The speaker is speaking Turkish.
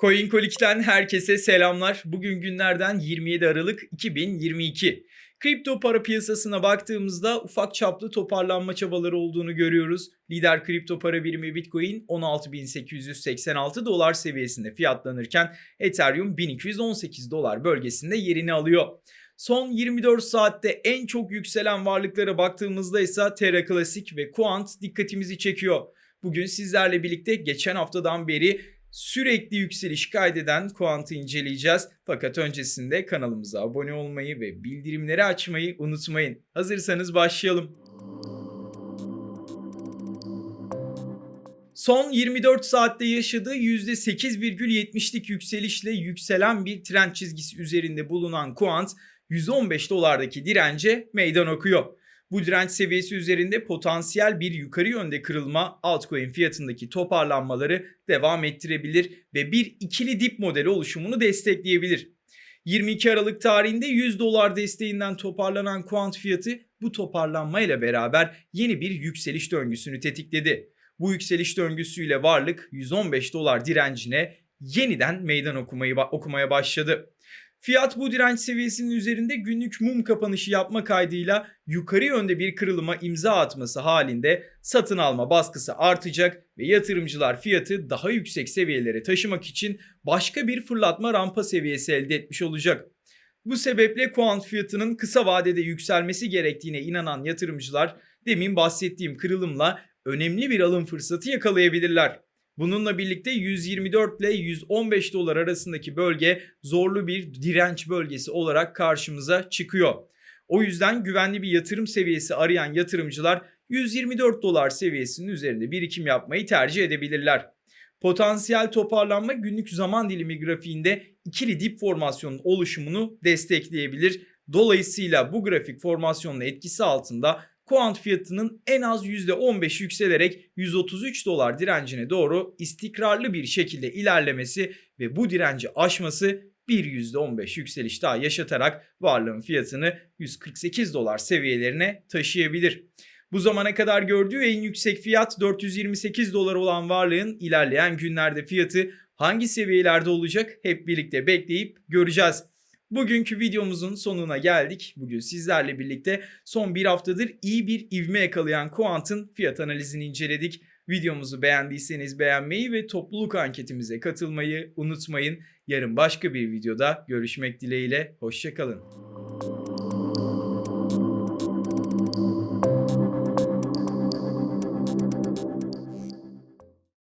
CoinColic'ten herkese selamlar. Bugün günlerden 27 Aralık 2022. Kripto para piyasasına baktığımızda ufak çaplı toparlanma çabaları olduğunu görüyoruz. Lider kripto para birimi Bitcoin 16.886 dolar seviyesinde fiyatlanırken Ethereum 1218 dolar bölgesinde yerini alıyor. Son 24 saatte en çok yükselen varlıklara baktığımızda ise Terra Classic ve Quant dikkatimizi çekiyor. Bugün sizlerle birlikte geçen haftadan beri sürekli yükseliş kaydeden Quant'ı inceleyeceğiz. Fakat öncesinde kanalımıza abone olmayı ve bildirimleri açmayı unutmayın. Hazırsanız başlayalım. Son 24 saatte yaşadığı %8,70'lik yükselişle yükselen bir trend çizgisi üzerinde bulunan Quant 115 dolardaki dirence meydan okuyor. Bu direnç seviyesi üzerinde potansiyel bir yukarı yönde kırılma altcoin fiyatındaki toparlanmaları devam ettirebilir ve bir ikili dip modeli oluşumunu destekleyebilir. 22 Aralık tarihinde 100 dolar desteğinden toparlanan Quant fiyatı bu toparlanmayla beraber yeni bir yükseliş döngüsünü tetikledi. Bu yükseliş döngüsüyle varlık 115 dolar direncine yeniden meydan okumayı okumaya başladı. Fiyat bu direnç seviyesinin üzerinde günlük mum kapanışı yapma kaydıyla yukarı yönde bir kırılıma imza atması halinde satın alma baskısı artacak ve yatırımcılar fiyatı daha yüksek seviyelere taşımak için başka bir fırlatma rampa seviyesi elde etmiş olacak. Bu sebeple Quant fiyatının kısa vadede yükselmesi gerektiğine inanan yatırımcılar demin bahsettiğim kırılımla önemli bir alım fırsatı yakalayabilirler. Bununla birlikte 124 ile 115 dolar arasındaki bölge zorlu bir direnç bölgesi olarak karşımıza çıkıyor. O yüzden güvenli bir yatırım seviyesi arayan yatırımcılar 124 dolar seviyesinin üzerinde birikim yapmayı tercih edebilirler. Potansiyel toparlanma günlük zaman dilimi grafiğinde ikili dip formasyonun oluşumunu destekleyebilir. Dolayısıyla bu grafik formasyonun etkisi altında Quant fiyatının en az %15 yükselerek 133 dolar direncine doğru istikrarlı bir şekilde ilerlemesi ve bu direnci aşması bir %15 yükseliş daha yaşatarak varlığın fiyatını 148 dolar seviyelerine taşıyabilir. Bu zamana kadar gördüğü en yüksek fiyat 428 dolar olan varlığın ilerleyen günlerde fiyatı hangi seviyelerde olacak hep birlikte bekleyip göreceğiz. Bugünkü videomuzun sonuna geldik. Bugün sizlerle birlikte son bir haftadır iyi bir ivme yakalayan Quant'ın fiyat analizini inceledik. Videomuzu beğendiyseniz beğenmeyi ve topluluk anketimize katılmayı unutmayın. Yarın başka bir videoda görüşmek dileğiyle. Hoşçakalın.